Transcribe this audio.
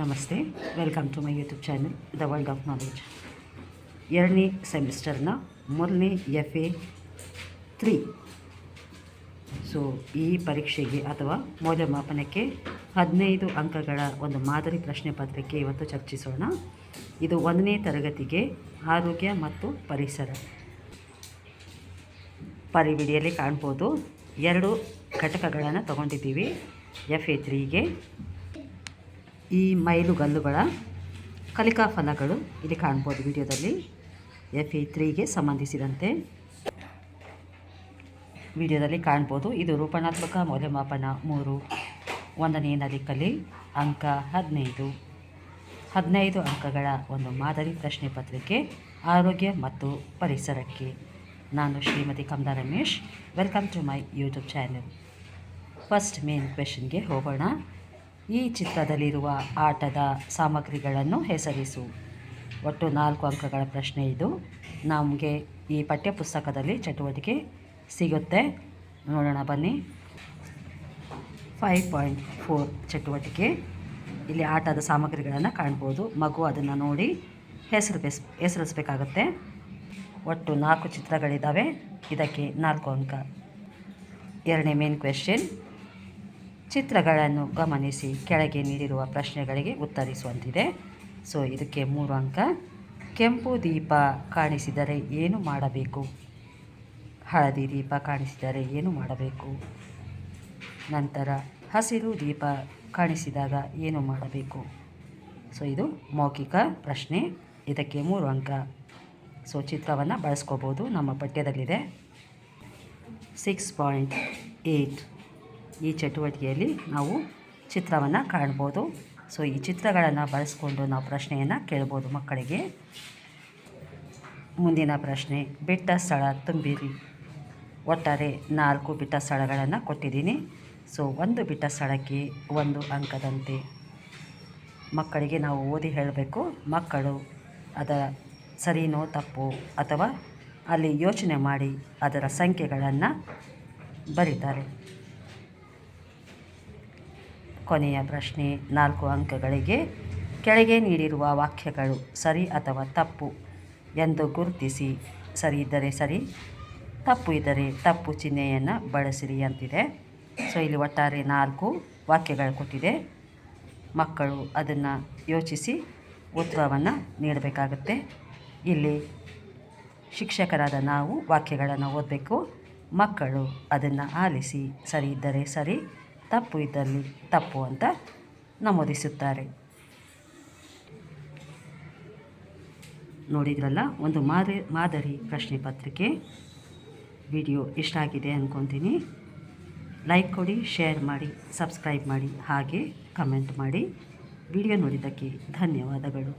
ನಮಸ್ತೆ. Welcome to my YouTube channel the world of knowledge ಎರಡನೇ ಸೆಮಿಸ್ಟರ್ನ ಮೊದಲನೇ ಎಫ್ ಎ ತ್ರೀ ಸೊ ಈ ಪರೀಕ್ಷೆಗೆ ಅಥವಾ ಮೌಲ್ಯಮಾಪನಕ್ಕೆ ಹದಿನೈದು ಅಂಕಗಳ ಒಂದು ಮಾದರಿ ಪ್ರಶ್ನೆ ಪತ್ರಿಕೆ ಇವತ್ತು ಚರ್ಚಿಸೋಣ. ಇದು ಒಂದನೇ ತರಗತಿಗೆ ಆರೋಗ್ಯ ಮತ್ತು ಪರಿಸರ. ಪರಿವಿಡಿಯಲ್ಲಿ ಕಾಣ್ಬೋದು. ಎರಡು ಘಟಕಗಳನ್ನು ತಗೊಂಡಿದ್ದೀವಿ. ಎಫ್ ಎ ತ್ರೀಗೆ ಈ ಮೈಲುಗಲ್ಲುಗಳ ಕಲಿಕಾ ಫಲಗಳು ಇಲ್ಲಿ ಕಾಣ್ಬೋದು ವಿಡಿಯೋದಲ್ಲಿ. ಎಫ್ ಇ ತ್ರೀಗೆ ಸಂಬಂಧಿಸಿದಂತೆ ವಿಡಿಯೋದಲ್ಲಿ ಕಾಣ್ಬೋದು. ಇದು ರೂಪಣಾತ್ಮಕ ಮೌಲ್ಯಮಾಪನ ಮೂರು ಒಂದನೇ ಕಲಿ ಅಂಕ ಹದಿನೈದು. ಹದಿನೈದು ಅಂಕಗಳ ಒಂದು ಮಾದರಿ ಪ್ರಶ್ನೆ ಪತ್ರಿಕೆ, ಆರೋಗ್ಯ ಮತ್ತು ಪರಿಸರಕ್ಕೆ. ನಾನು Shrimati Kamala Ramesh. Welcome to my YouTube channel first main ಕ್ವೆಶನ್ಗೆ ಹೋಗೋಣ. ಈ ಚಿತ್ರದಲ್ಲಿರುವ ಆಟದ ಸಾಮಗ್ರಿಗಳನ್ನು ಹೆಸರಿಸು. ಒಟ್ಟು ನಾಲ್ಕು ಅಂಕಗಳ ಪ್ರಶ್ನೆ ಇದು. ನಮಗೆ ಈ ಪಠ್ಯಪುಸ್ತಕದಲ್ಲಿ ಚಟುವಟಿಕೆ ಸಿಗುತ್ತೆ. ನೋಡೋಣ, ಬನ್ನಿ. ಫೈವ್ ಪಾಯಿಂಟ್ ಫೋರ್ ಚಟುವಟಿಕೆ. ಇಲ್ಲಿ ಆಟದ ಸಾಮಗ್ರಿಗಳನ್ನು ಕಾಣ್ಬೋದು. ಮಗು ಅದನ್ನು ನೋಡಿ ಹೆಸರು ಬೆಸ್, ಹೆಸರಿಸ್ಬೇಕಾಗತ್ತೆ. ಒಟ್ಟು ನಾಲ್ಕು ಚಿತ್ರಗಳಿದ್ದಾವೆ. ಇದಕ್ಕೆ ನಾಲ್ಕು ಅಂಕ. ಎರಡನೇ ಮೇನ್ ಕ್ವೆಶ್ಚನ್ ಚಿತ್ರಗಳನ್ನು ಗಮನಿಸಿ ಕೆಳಗೆ ನೀಡಿರುವ ಪ್ರಶ್ನೆಗಳಿಗೆ ಉತ್ತರಿಸುವಂತಿದೆ. ಸೊ ಇದಕ್ಕೆ ಮೂರು ಅಂಕ. ಕೆಂಪು ದೀಪ ಕಾಣಿಸಿದರೆ ಏನು ಮಾಡಬೇಕು? ಹಳದಿ ದೀಪ ಕಾಣಿಸಿದರೆ ಏನು ಮಾಡಬೇಕು? ನಂತರ ಹಸಿರು ದೀಪ ಕಾಣಿಸಿದಾಗ ಏನು ಮಾಡಬೇಕು? ಸೊ ಇದು ಮೌಖಿಕ ಪ್ರಶ್ನೆ. ಇದಕ್ಕೆ ಮೂರು ಅಂಕ. ಸೊ ಚಿತ್ರವನ್ನು ಬಳಸ್ಕೋಬೋದು. ನಮ್ಮ ಪಠ್ಯದಲ್ಲಿದೆ. ಸಿಕ್ಸ್ ಪಾಯಿಂಟ್ ಏಯ್ಟ್ ಈ ಚಟುವಟಿಕೆಯಲ್ಲಿ ನಾವು ಚಿತ್ರವನ್ನು ಕಾಣ್ಬೋದು. ಸೊ ಈ ಚಿತ್ರಗಳನ್ನು ಬಳಸ್ಕೊಂಡು ನಾವು ಪ್ರಶ್ನೆಯನ್ನು ಕೇಳ್ಬೋದು ಮಕ್ಕಳಿಗೆ. ಮುಂದಿನ ಪ್ರಶ್ನೆ, ಬಿಟ್ಟ ಸ್ಥಳ ತುಂಬಿರಿ. ಒಟ್ಟಾರೆ ನಾಲ್ಕು ಬಿಟ್ಟ ಸ್ಥಳಗಳನ್ನು ಕೊಟ್ಟಿದ್ದೀನಿ. ಸೊ ಒಂದು ಬಿಟ್ಟ ಸ್ಥಳಕ್ಕೆ ಒಂದು ಅಂಕದಂತೆ ಮಕ್ಕಳಿಗೆ ನಾವು ಓದಿ ಹೇಳಬೇಕು. ಮಕ್ಕಳು ಅದರ ಸರಿನೋ ತಪ್ಪು ಅಥವಾ ಅಲ್ಲಿ ಯೋಚನೆ ಮಾಡಿ ಅದರ ಸಂಖ್ಯೆಗಳನ್ನು ಬರೀತಾರೆ. ಕೊನೆಯ ಪ್ರಶ್ನೆ ನಾಲ್ಕು ಅಂಕಗಳಿಗೆ ಕೆಳಗೆ ನೀಡಿರುವ ವಾಕ್ಯಗಳು ಸರಿ ಅಥವಾ ತಪ್ಪು ಎಂದು ಗುರುತಿಸಿ. ಸರಿ ಇದ್ದರೆ ಸರಿ, ತಪ್ಪು ಇದ್ದರೆ ತಪ್ಪು ಚಿಹ್ನೆಯನ್ನು ಬಳಸಿರಿ ಅಂತಿದೆ. ಸೊ, ಇಲ್ಲಿ ಒಟ್ಟಾರೆ ನಾಲ್ಕು ವಾಕ್ಯಗಳು ಕೊಟ್ಟಿದೆ. ಮಕ್ಕಳು ಅದನ್ನು ಯೋಚಿಸಿ ಉತ್ತರವನ್ನು ನೀಡಬೇಕಾಗುತ್ತೆ. ಇಲ್ಲಿ ಶಿಕ್ಷಕರಾದ ನಾವು ವಾಕ್ಯಗಳನ್ನು ಓದಬೇಕು. ಮಕ್ಕಳು ಅದನ್ನು ಆಲಿಸಿ, ಸರಿ ಇದ್ದರೆ ಸರಿ ತಪ್ಪು ಇದ್ದಲ್ಲಿ ತಪ್ಪು ಅಂತ ನಮೂದಿಸುತ್ತಾರೆ. ನೋಡಿದ್ರಲ್ಲ, ಒಂದು ಮಾದರಿ ಮಾದರಿ ಪ್ರಶ್ನೆ ಪತ್ರಿಕೆ. ವಿಡಿಯೋ ಇಷ್ಟ ಆಗಿದೆ ಅಂದ್ಕೊತೀನಿ ಲೈಕ್ ಕೊಡಿ, ಶೇರ್ ಮಾಡಿ, ಸಬ್ಸ್ಕ್ರೈಬ್ ಮಾಡಿ, ಹಾಗೆ ಕಮೆಂಟ್ ಮಾಡಿ. ವಿಡಿಯೋ ನೋಡಿದ್ದಕ್ಕೆ ಧನ್ಯವಾದಗಳು.